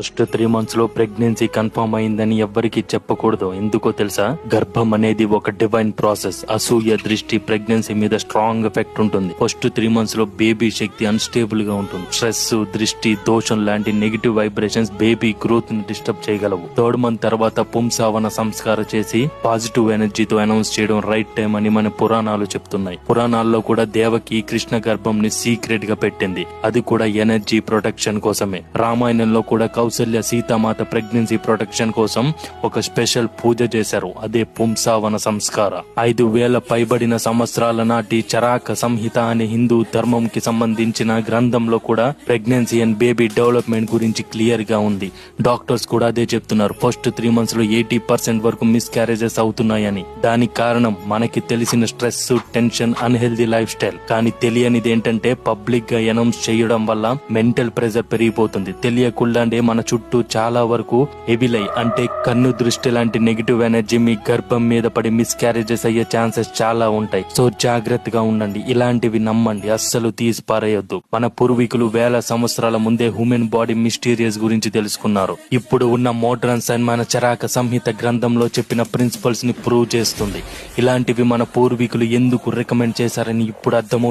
First three మంత్స్లో pregnancy confirm అయిందని ఎవ్వరికి చెప్పకూడదు. ఎందుకో తెలుసా? గర్భం అనేది ఒక డివైన్ ప్రాసెస్ అసూయ దృష్టి ప్రెగ్నెన్సీ మీద స్ట్రాంగ్ ఎఫెక్ట్ ఉంటుంది. ఫస్ట్ త్రీ మంత్స్లో బేబీ శక్తి అన్స్టేబుల్గా ఉంటుంది. స్ట్రెస్ దృష్టి దోషం లాంటి నెగిటివ్ వైబ్రేషన్స్ బేబీ గ్రోత్ని డిస్టర్బ్ చేయగలవు. థర్డ్ మంత్ తర్వాత పుంసావన సంస్కారం చేసి పాజిటివ్ ఎనర్జీతో అనౌన్స్ చేయడం రైట్ టైం అని మన పురాణాలు చెప్తున్నాయి. పురాణాల్లో కూడా దేవకి కృష్ణ గర్భం ని సీక్రెట్గా పెట్టింది. అది కూడా ఎనర్జీ ప్రొటెక్షన్ కోసమే. రామాయణంలో కూడా కౌసల్య సీతామాత ప్రెగ్నెన్సీ ప్రొటెక్షన్ కోసం ఒక స్పెషల్ పూజ చేశారు. అదే పుంసావన సంస్కార. ఐదు వేల పైబడిన సంవత్సరాల నాటి చరాక సంహిత అనే హిందూ ధర్మం కి సంబంధించిన గ్రంథంలో కూడా ప్రెగ్నెన్సీ అండ్ బేబీ డెవలప్మెంట్ గురించి క్లియర్గా ఉంది. డాక్టర్స్ కూడా అదే చెప్తున్నారు. ఫస్ట్ త్రీ మంత్స్లో ఎయిటీ పర్సెంట్ వరకు మిస్ క్యారేజెస్ అవుతున్నాయని. దానికి కారణం మనకి తెలిసిన stress tension unhealthy lifestyle. కానీ తెలియనిది ఏంటంటే పబ్లిక్గా అనౌన్స్ చేయడం వల్ల మెంటల్ ప్రెజర్ పెరిగిపోతుంది. తెలియకుండానే మన చుట్టూ చాలా వరకు ఎవిలై అంటే కన్ను దృష్టి లాంటి నెగిటివ్ ఎనర్జీ మీ గర్భం మీద పడి మిస్ క్యారేజెస్ అయ్యే ఛాన్సెస్ చాలా ఉంటాయి. సో జాగ్రత్తగా ఉండండి. ఇలాంటివి నమ్మండి. అస్సలు తీసి పారేయొద్దు. మన పూర్వీకులు వేల సంవత్సరాల ముందే హ్యూమన్ బాడీ మిస్టీరియస్ గురించి తెలుసుకున్నారు. ఇప్పుడు ఉన్న మోడ్రన్ సైన్ మన చరాక సంహిత గ్రంథంలో చెప్పిన ప్రిన్సిపల్స్ని ప్రూవ్ చేస్తుంది. ఇలాంటివి మన పూర్వీకులు ఎందుకు రికమెండ్ చేశారని ఇప్పుడు అర్థమవుతుంది.